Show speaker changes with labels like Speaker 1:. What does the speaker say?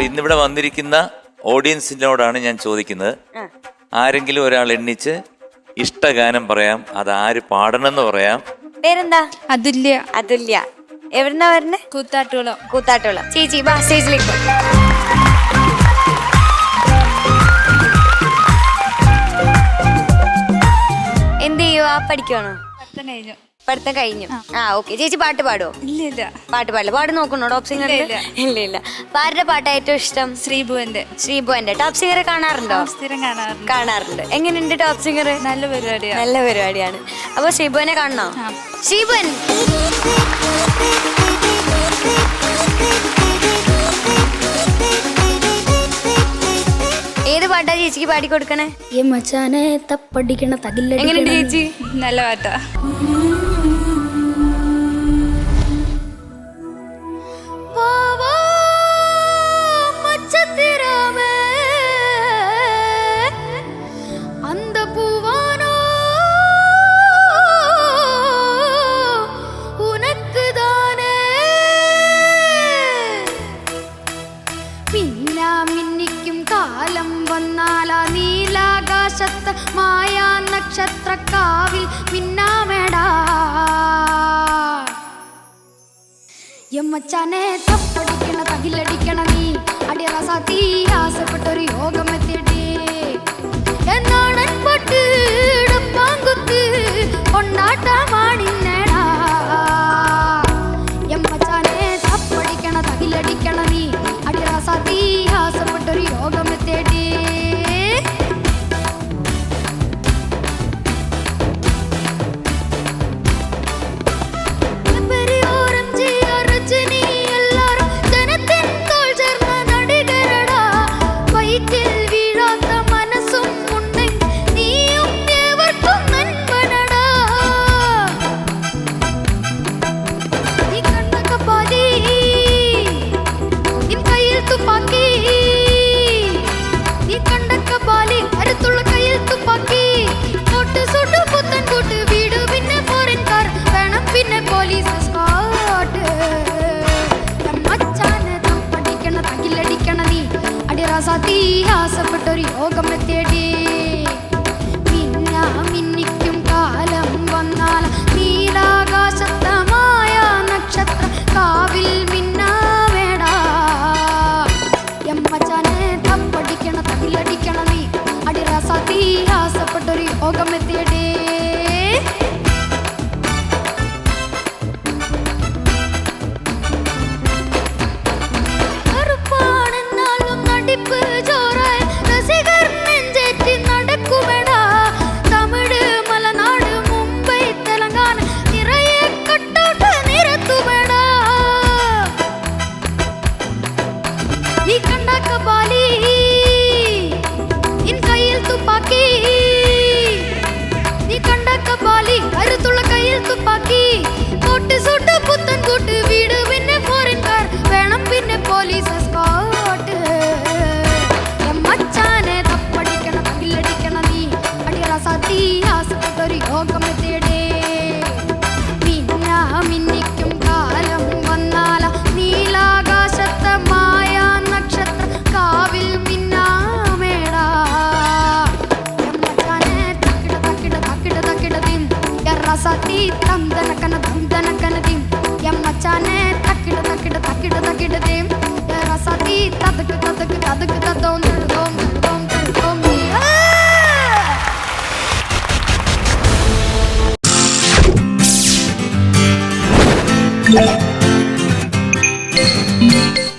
Speaker 1: അപ്പൊ ഇന്നിവിടെ വന്നിരിക്കുന്ന ഓഡിയൻസിനോടാണ് ഞാൻ ചോദിക്കുന്നത്. ആരെങ്കിലും ഒരാൾ എണ്ണിച്ച് ഇഷ്ടഗാനം പറയാം അത് ആര് പാടണമെന്ന് പറയാം.
Speaker 2: പേരെന്താ?
Speaker 3: അതുല്യ.
Speaker 2: അതുല്യ. എവിടുന്നാ വരണേ
Speaker 3: കൂത്താട്ടുകുളം.
Speaker 2: കൂത്താട്ടുകളോ. ചേച്ചി ബാ സ്റ്റേജിലേക്ക് വാ. എന്ത് ചെയ്യുവാ? പഠിക്കുവാണോ?
Speaker 3: പത്തം കഴിഞ്ഞു
Speaker 2: പഠിത്തം കഴിഞ്ഞു. ആ. ഓക്കെ. ചേച്ചി പാട്ട് പാടുവോ?
Speaker 3: ഇല്ല ഇല്ല.
Speaker 2: പാട്ട് പാടില്ല. പാട്ട് നോക്കണോ ടോപ് സിംഗർ
Speaker 3: ഇല്ല,
Speaker 2: ഇല്ല. അപ്പൊ ആരുടെ പാട്ടാ ഏറ്റവും ഇഷ്ടം?
Speaker 3: ശ്രീഭുവന്റെ.
Speaker 2: ശ്രീഭുവന്റെ. ടോപ് സിംഗർ കാണാറുണ്ടോ?
Speaker 3: സ്ഥിരം കാണാറുണ്ട്.
Speaker 2: കാണാറുണ്ട്. എങ്ങനെയുണ്ട് ടോപ് സിംഗർ
Speaker 3: നല്ല പരിപാടിയാണ്
Speaker 2: നല്ല പരിപാടിയാണ്. അപ്പൊ ശ്രീഭുവനെ കാണണോ. ശ്രീഭുവൻ! ഏത് പാട്ടാ ചേച്ചിക്ക് പാടി കൊടുക്കണേ?
Speaker 4: ഈ മച്ചാനെ തപ്പടിക്കണ തകില്ല
Speaker 2: എങ്ങനെയുണ്ട് ചേച്ചി?
Speaker 3: നല്ല പാട്ടാ.
Speaker 4: വന്നാലാ നീലാകാശത്ത് മായാ നക്ഷത്രക്കാവിൽ മിന്നാമേടാ. എമ്മച്ചാനെ തപ്പടിക്കണ തകിലടിക്കണ നീ. അടിയറ സാത്തി ആസപ്പെട്ടൊരു യോഗമെത്തിയടേ അടിറാസാത്തി ആസപ്പെട്ടൊരു യോഗം എത്തിയടി മിന്നാ മിന്നിക്കും കാലം വന്നാൽ നീലാകാശത്തമായ നക്ഷത്ര കാവിൽ മിന്നാവേടാ എമ്മച്ചാനെ തപ്പടിക്കണ തകിലടിക്കണ നീ. അടിറാസാത്തി ആസപ്പെട്ടൊരു യോഗം சாத்தி தந்தன கன தந்தன கனதீம். எம் மச்சானே தக்கிடு தக்கிடு தக்கிடு ரசாத்தி ததுக்கு ததுக்கு ததுக்கு தத்தோம் தடுதோம் தடுதோம் தடுதோம் Yeah.